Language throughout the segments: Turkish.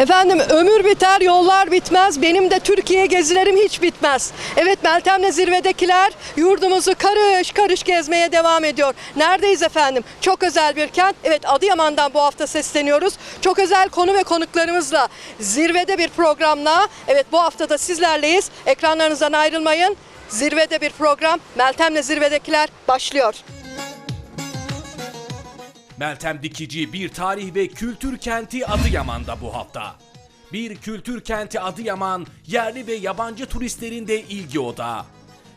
Efendim ömür biter, yollar bitmez. Benim de Türkiye gezilerim hiç bitmez. Evet Meltem'le zirvedekiler yurdumuzu karış karış gezmeye devam ediyor. Neredeyiz efendim? Çok özel bir kent. Evet Adıyaman'dan bu hafta sesleniyoruz. Çok özel konu ve konuklarımızla zirvede bir programla. Evet bu hafta da sizlerleyiz. Ekranlarınızdan ayrılmayın. Zirvede bir program. Meltem'le zirvedekiler başlıyor. Meltem Dikici bir tarih ve kültür kenti Adıyaman'da bu hafta. Bir kültür kenti Adıyaman, yerli ve yabancı turistlerin de ilgi odağı.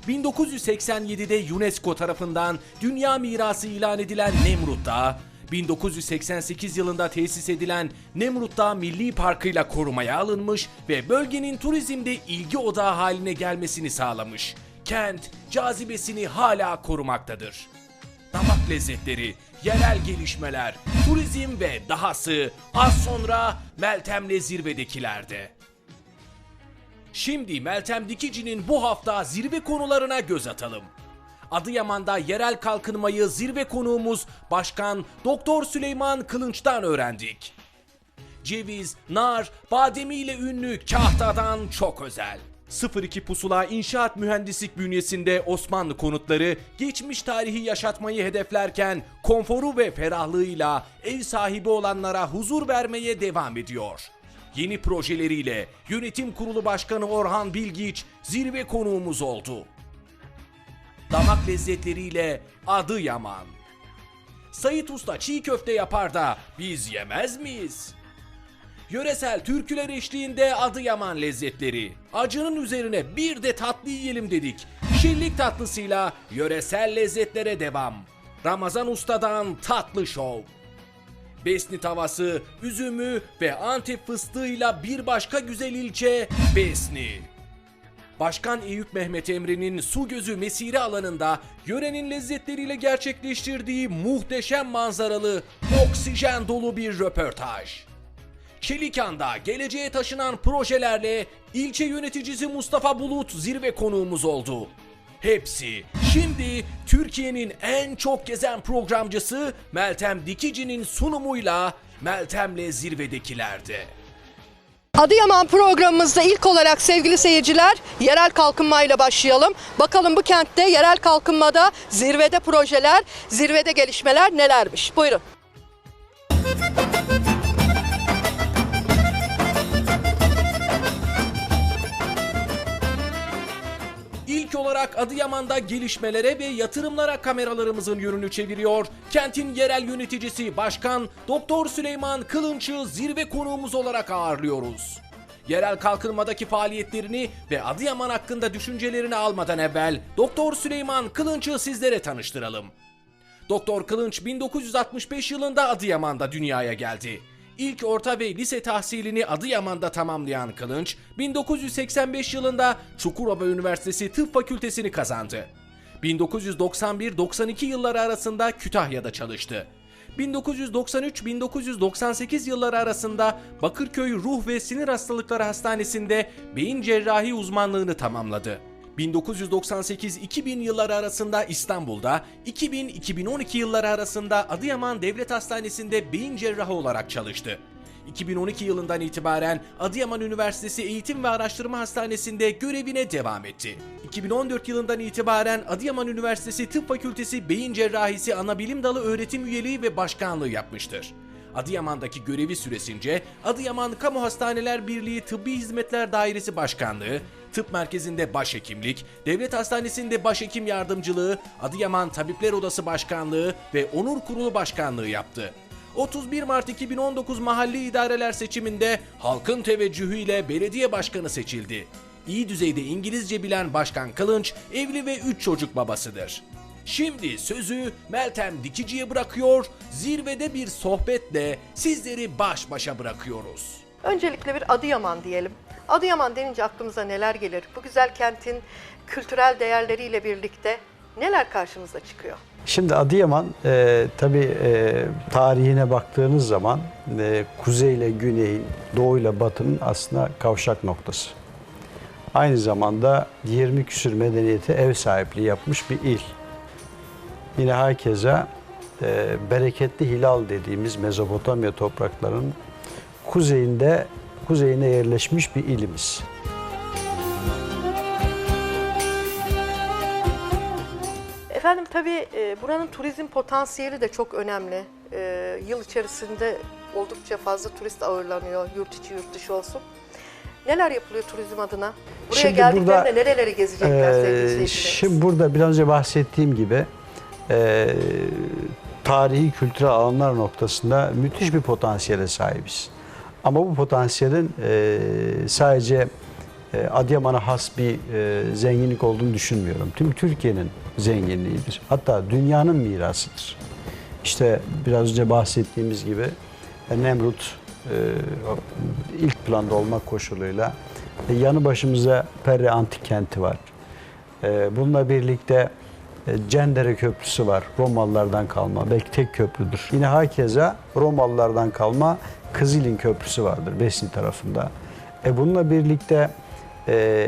1987'de UNESCO tarafından Dünya Mirası ilan edilen Nemrut Dağı, 1988 yılında tesis edilen Nemrut Dağı Milli Parkı ile korumaya alınmış ve bölgenin turizmde ilgi odağı haline gelmesini sağlamış. Kent cazibesini hala korumaktadır damak lezzetleri, yerel gelişmeler, turizm ve dahası az sonra Meltem'le zirvedekilerde. Şimdi Meltem Dikici'nin bu hafta zirve konularına göz atalım. Adıyaman'da yerel kalkınmayı zirve konuğumuz Başkan Doktor Süleyman Kılınç'tan öğrendik. Ceviz, nar, bademiyle ünlü Kahta'dan çok özel. 02 Pusula İnşaat Mühendislik bünyesinde Osmanlı konutları geçmiş tarihi yaşatmayı hedeflerken konforu ve ferahlığıyla ev sahibi olanlara huzur vermeye devam ediyor. Yeni projeleriyle Yönetim Kurulu Başkanı Orhan Bilgiç zirve konuğumuz oldu. Damak lezzetleriyle Adıyaman. Sayit Usta çiğ köfte yapar da biz yemez miyiz? Yöresel türküler eşliğinde Adıyaman lezzetleri. Acının üzerine bir de tatlı yiyelim dedik. Şillik tatlısıyla yöresel lezzetlere devam. Ramazan Usta'dan tatlı şov. Besni tavası, üzümü ve Antep fıstığıyla bir başka güzel ilçe Besni. Başkan Eyüp Mehmet Emre'nin su gözü mesire alanında yörenin lezzetleriyle gerçekleştirdiği muhteşem manzaralı, oksijen dolu bir röportaj. Çelikan'da geleceğe taşınan projelerle ilçe yöneticisi Mustafa Bulut zirve konuğumuz oldu. Hepsi şimdi Türkiye'nin en çok gezen programcısı Meltem Dikici'nin sunumuyla Meltem'le zirvedekilerde. Adıyaman programımızda ilk olarak sevgili seyirciler yerel kalkınmayla başlayalım. Bakalım bu kentte yerel kalkınmada zirvede projeler, zirvede gelişmeler nelermiş? Buyurun. Olarak Adıyaman'da gelişmelere ve yatırımlara kameralarımızın yönünü çeviriyor. Kentin yerel yöneticisi Başkan Doktor Süleyman Kılınç'ı zirve konuğumuz olarak ağırlıyoruz. Yerel kalkınmadaki faaliyetlerini ve Adıyaman hakkında düşüncelerini almadan evvel Doktor Süleyman Kılınç'ı sizlere tanıştıralım. Doktor Kılınç 1965 yılında Adıyaman'da dünyaya geldi. İlk orta ve lise tahsilini Adıyaman'da tamamlayan Kılınç, 1985 yılında Çukurova Üniversitesi Tıp Fakültesini kazandı. 1991-92 yılları arasında Kütahya'da çalıştı. 1993-1998 yılları arasında Bakırköy Ruh ve Sinir Hastalıkları Hastanesi'nde beyin cerrahi uzmanlığını tamamladı. 1998-2000 yılları arasında İstanbul'da, 2000-2012 yılları arasında Adıyaman Devlet Hastanesi'nde beyin cerrahı olarak çalıştı. 2012 yılından itibaren Adıyaman Üniversitesi Eğitim ve Araştırma Hastanesi'nde görevine devam etti. 2014 yılından itibaren Adıyaman Üniversitesi Tıp Fakültesi Beyin Cerrahisi Anabilim Dalı öğretim üyeliği ve başkanlığı yapmıştır. Adıyaman'daki görevi süresince Adıyaman Kamu Hastaneler Birliği Tıbbi Hizmetler Dairesi Başkanlığı, Tıp Merkezi'nde başhekimlik, Devlet Hastanesi'nde başhekim yardımcılığı, Adıyaman Tabipler Odası Başkanlığı ve Onur Kurulu Başkanlığı yaptı. 31 Mart 2019 mahalli idareler seçiminde halkın teveccühüyle belediye başkanı seçildi. İyi düzeyde İngilizce bilen Başkan Kılınç evli ve 3 çocuk babasıdır. Şimdi sözü Meltem Dikici'ye bırakıyor, zirvede bir sohbetle sizleri baş başa bırakıyoruz. Öncelikle bir Adıyaman diyelim. Adıyaman denince aklımıza neler gelir? Bu güzel kentin kültürel değerleriyle birlikte neler karşımıza çıkıyor? Şimdi Adıyaman e, tabii e, tarihine baktığınız zaman e, kuzey ile güneyin, doğu ile batının aslında kavşak noktası. Aynı zamanda 20 küsür medeniyete ev sahipliği yapmış bir il. Yine hakeza e, bereketli hilal dediğimiz Mezopotamya topraklarının kuzeyinde kuzeyine yerleşmiş bir ilimiz. Efendim tabii e, buranın turizm potansiyeli de çok önemli. E, yıl içerisinde oldukça fazla turist ağırlanıyor, yurt içi yurt dışı olsun. Neler yapılıyor turizm adına? Buraya Şimdi geldiklerinde burada, nereleri gezecekler izleyicilerimiz? şimdi burada biraz önce bahsettiğim gibi e, tarihi kültürel alanlar noktasında müthiş bir potansiyele sahibiz. Ama bu potansiyelin e, sadece e, Adıyaman'a has bir e, zenginlik olduğunu düşünmüyorum. Tüm Türkiye'nin zenginliğidir. Hatta dünyanın mirasıdır. İşte biraz önce bahsettiğimiz gibi e, Nemrut e, ilk planda olmak koşuluyla e, yanı başımıza Perre Antik Kenti var. E, Bununla birlikte Cendere Köprüsü var. Romalılardan kalma. Belki tek köprüdür. Yine hakeza Romalılardan kalma Kızılin Köprüsü vardır Besni tarafında. E bununla birlikte e,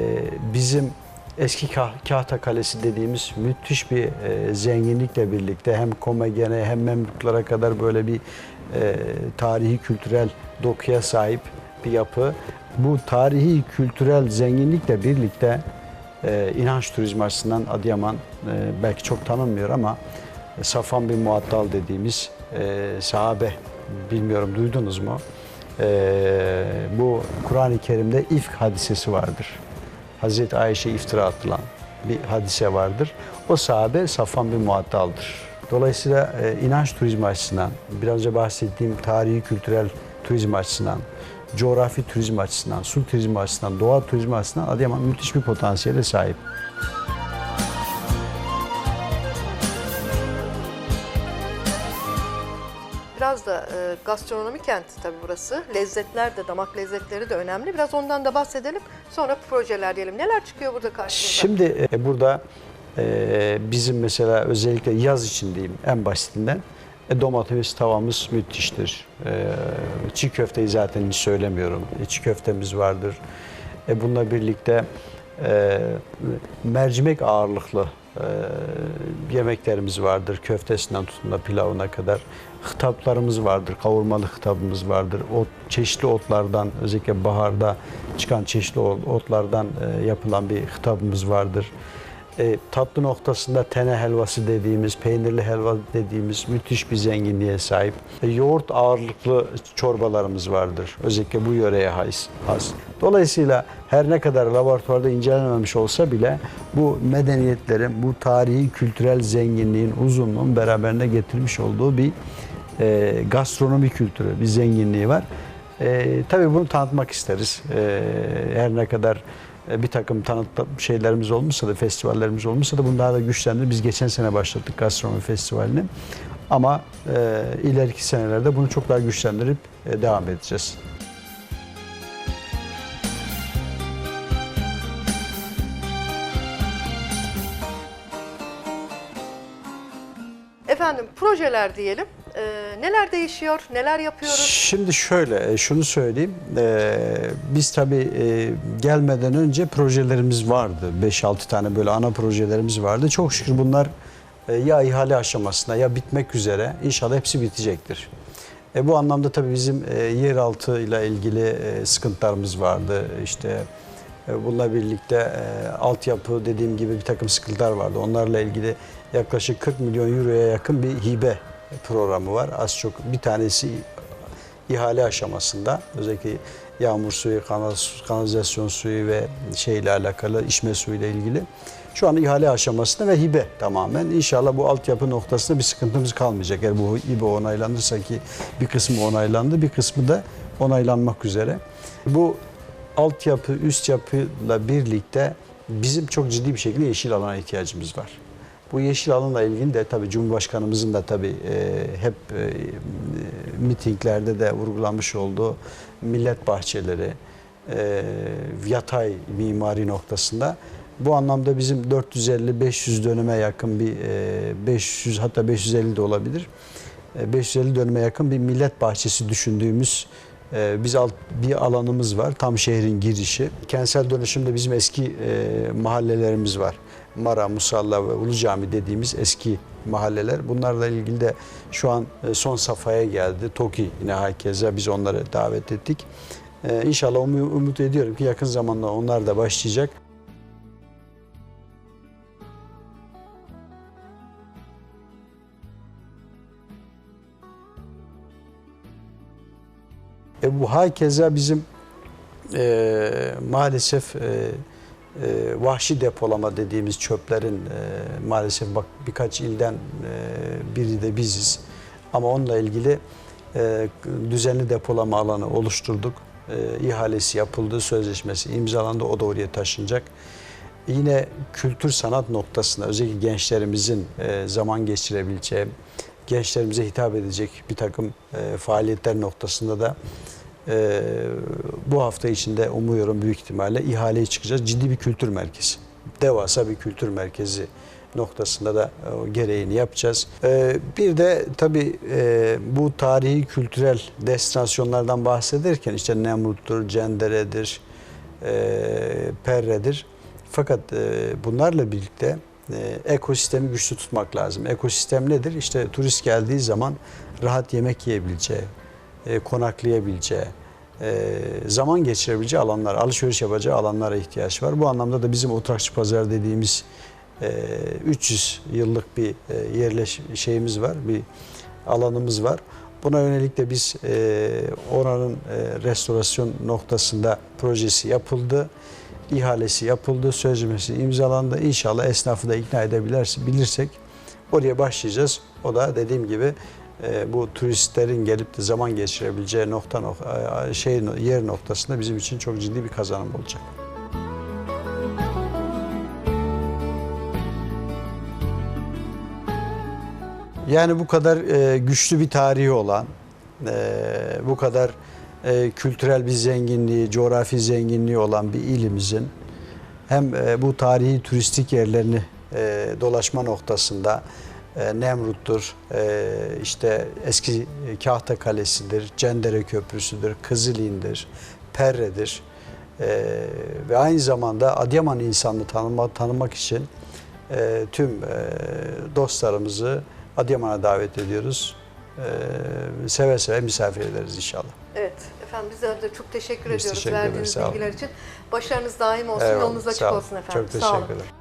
bizim eski Kah- Kahta Kalesi dediğimiz müthiş bir e, zenginlikle birlikte hem Komagene hem Memlüklara kadar böyle bir e, tarihi kültürel dokuya sahip bir yapı. Bu tarihi kültürel zenginlikle birlikte e, inanç turizmi açısından Adıyaman e, belki çok tanınmıyor ama e, Safan bin Muattal dediğimiz e, sahabe bilmiyorum duydunuz mu? E, bu Kur'an-ı Kerim'de ifk hadisesi vardır. Hazreti Ayşe iftira atılan bir hadise vardır. O sahabe Safan bin Muattal'dır. Dolayısıyla e, inanç turizmi açısından, biraz önce bahsettiğim tarihi kültürel turizm açısından, coğrafi turizm açısından, su turizmi açısından, doğa turizmi açısından Adıyaman müthiş bir potansiyele sahip. Biraz da e, gastronomi kenti tabii burası. Lezzetler de, damak lezzetleri de önemli. Biraz ondan da bahsedelim. Sonra projeler diyelim. Neler çıkıyor burada karşımıza? Şimdi e, burada e, bizim mesela özellikle yaz için diyeyim en basitinden e, domates tavamız müthiştir. E, çiğ köfteyi zaten hiç söylemiyorum. E, çiğ köftemiz vardır. E, bununla birlikte e, mercimek ağırlıklı e, yemeklerimiz vardır. Köftesinden tutun da pilavına kadar. Hıtaplarımız vardır. Kavurmalı hıtabımız vardır. Ot, çeşitli otlardan özellikle baharda çıkan çeşitli otlardan e, yapılan bir hıtabımız vardır. E, tatlı noktasında tene helvası dediğimiz, peynirli helva dediğimiz müthiş bir zenginliğe sahip. E, yoğurt ağırlıklı çorbalarımız vardır. Özellikle bu yöreye has. Dolayısıyla her ne kadar laboratuvarda incelememiş olsa bile bu medeniyetlerin, bu tarihi kültürel zenginliğin, uzunluğun beraberinde getirmiş olduğu bir e, gastronomi kültürü, bir zenginliği var. E, tabii bunu tanıtmak isteriz. E, her ne kadar bir takım tanıt şeylerimiz olmuşsa da, festivallerimiz olmuşsa da bunu daha da güçlendi. Biz geçen sene başlattık gastronomi festivalini. Ama e, ileriki senelerde bunu çok daha güçlendirip e, devam edeceğiz. Efendim projeler diyelim. E, neler değişiyor, neler yapıyoruz? Şimdi şöyle, e, şunu söyleyeyim. E, Biz tabii e, gelmeden önce projelerimiz vardı. 5-6 tane böyle ana projelerimiz vardı. Çok şükür bunlar e, ya ihale aşamasında ya bitmek üzere. İnşallah hepsi bitecektir. E, bu anlamda tabii bizim e, yeraltı ile ilgili e, sıkıntılarımız vardı. İşte e, bununla birlikte e, altyapı dediğim gibi bir takım sıkıntılar vardı. Onlarla ilgili yaklaşık 40 milyon euroya yakın bir hibe programı var. Az çok bir tanesi ihale aşamasında. Özellikle yağmur suyu, kanal- kanalizasyon suyu ve şeyle alakalı içme suyu ile ilgili. Şu an ihale aşamasında ve hibe tamamen. İnşallah bu altyapı noktasında bir sıkıntımız kalmayacak. Eğer bu hibe onaylanırsa ki bir kısmı onaylandı, bir kısmı da onaylanmak üzere. Bu altyapı, üst yapıyla birlikte bizim çok ciddi bir şekilde yeşil alana ihtiyacımız var. Bu yeşil alanla ilgili de tabii Cumhurbaşkanımızın da tabii e, hep e, mitinglerde de vurgulanmış olduğu millet bahçeleri, e, yatay mimari noktasında bu anlamda bizim 450-500 dönüme yakın bir e, 500 hatta 550 de olabilir. E, 550 dönüme yakın bir millet bahçesi düşündüğümüz e, biz alt, bir alanımız var. Tam şehrin girişi. Kentsel dönüşümde bizim eski e, mahallelerimiz var. Mara, Musalla ve Ulu Cami dediğimiz eski mahalleler. Bunlarla ilgili de şu an e, son safhaya geldi. TOKİ yine herkese biz onları davet ettik. E, inşallah umu- umut ediyorum ki yakın zamanda onlar da başlayacak. E, bu hakeza bizim e, maalesef e, e, vahşi depolama dediğimiz çöplerin e, maalesef bak birkaç ilden e, biri de biziz. Ama onunla ilgili e, düzenli depolama alanı oluşturduk. E, ihalesi yapıldı, sözleşmesi imzalandı, o da oraya taşınacak. Yine kültür sanat noktasında özellikle gençlerimizin e, zaman geçirebileceği, gençlerimize hitap edecek bir takım e, faaliyetler noktasında da e, bu hafta içinde umuyorum büyük ihtimalle ihaleye çıkacağız. Ciddi bir kültür merkezi. Devasa bir kültür merkezi noktasında da e, o gereğini yapacağız. E, bir de tabii e, bu tarihi kültürel destinasyonlardan bahsederken işte Nemrut'tur, Cendere'dir, e, Perre'dir. Fakat e, bunlarla birlikte e, ekosistemi güçlü tutmak lazım. Ekosistem nedir? İşte turist geldiği zaman rahat yemek yiyebileceği, e, konaklayabileceği, e, zaman geçirebileceği alanlar, alışveriş yapacağı alanlara ihtiyaç var. Bu anlamda da bizim Otrakçı Pazar dediğimiz e, 300 yıllık bir e, yerleş şeyimiz var, bir alanımız var. Buna yönelik de biz e, oranın e, restorasyon noktasında projesi yapıldı. ihalesi yapıldı, sözleşmesi imzalandı. İnşallah esnafı da ikna edebilirsek oraya başlayacağız. O da dediğim gibi e, bu turistlerin gelip de zaman geçirebileceği nokta nok- e, şey yer noktasında bizim için çok ciddi bir kazanım olacak. Yani bu kadar e, güçlü bir tarihi olan, bu kadar kültürel bir zenginliği, coğrafi zenginliği olan bir ilimizin hem bu tarihi turistik yerlerini dolaşma noktasında e, Nemrut'tur, e, işte eski Kahta Kalesi'dir, Cendere Köprüsü'dür, Kızılin'dir, Perre'dir e, ve aynı zamanda Adıyaman insanını tanıma, tanımak için e, tüm e, dostlarımızı Adıyaman'a davet ediyoruz. E, seve seve misafir ederiz inşallah. Evet efendim bizler de çok teşekkür Biz ediyoruz teşekkür ederiz, verdiğiniz sağ bilgiler için. Başarınız daim olsun, Eyvallah, yolunuz açık sağ olun. olsun efendim. Çok Sağ olun. teşekkürler.